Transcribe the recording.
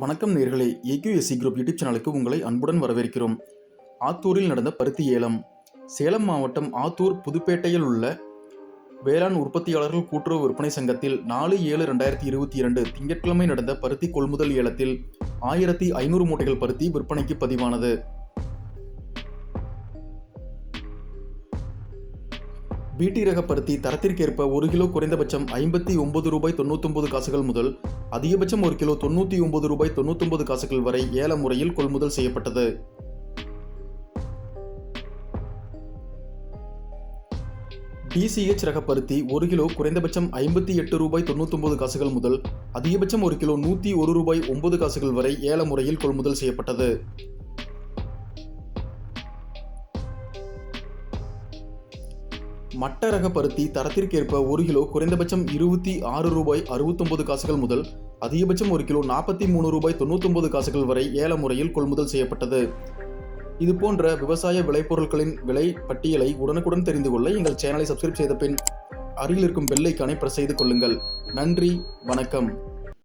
வணக்கம் நேர்களே. AQSC group YouTube சேனலுக்கு உங்களை அன்புடன் வரவேற்கிறோம். ஆத்தூரில் நடந்த பருத்தி ஏலம். சேலம் மாவட்டம் ஆத்தூர் புதுப்பேட்டையில் உள்ள வேளாண் உற்பத்தியாளர்கள் கூட்டுறவு விற்பனை சங்கத்தில் நாலு ஏழு ரெண்டாயிரத்தி இருபத்தி இரண்டு திங்கட்கிழமை நடந்த பருத்தி கொள்முதல் ஏலத்தில் ஆயிரத்தி ஐநூறு மூட்டைகள் பருத்தி விற்பனைக்கு பதிவானது. பிடி ரக பருத்தி தரத்திற்கேற்ப ஒரு கிலோ குறைந்தபட்சம் ஐம்பத்தி ஒன்பது ரூபாய் தொண்ணூத்தொன்பது காசுகள் முதல் அதிகபட்சம் ஒரு கிலோ தொண்ணூற்றி ஒன்பது ரூபாய் தொண்ணூத்தொன்பது காசுகள் வரை ஏல முறையில் கொள்முதல் செய்யப்பட்டது. டிசிஎச் ரக பருத்தி ஒரு கிலோ குறைந்தபட்சம் ஐம்பத்தி எட்டு ரூபாய் தொண்ணூத்தொன்பது காசுகள் முதல் அதிகபட்சம் ஒரு கிலோ நூற்றி ஒரு ரூபாய் ஒன்பது காசுகள் வரை ஏல முறையில் கொள்முதல் செய்யப்பட்டது. மட்ட ரக பருத்தி தரத்திற்கேற்ப ஒரு கிலோ குறைந்தபட்சம் இருபத்தி ஆறு ரூபாய் அறுபத்தொன்பது காசுகள் முதல் அதிகபட்சம் ஒரு கிலோ நாற்பத்தி மூணு ரூபாய் தொண்ணூத்தொன்பது காசுகள் வரை ஏல முறையில் கொள்முதல் செய்யப்பட்டது. இது போன்ற விவசாய விளைபொருட்களின் விலை பட்டியலை உடனுக்குடன் தெரிந்து கொள்ள எங்கள் சேனலை சப்ஸ்கிரைப் செய்த பின் அருகில் இருக்கும் பெல்லைக்கானை பிரஸ் செய்து கொள்ளுங்கள். நன்றி வணக்கம்.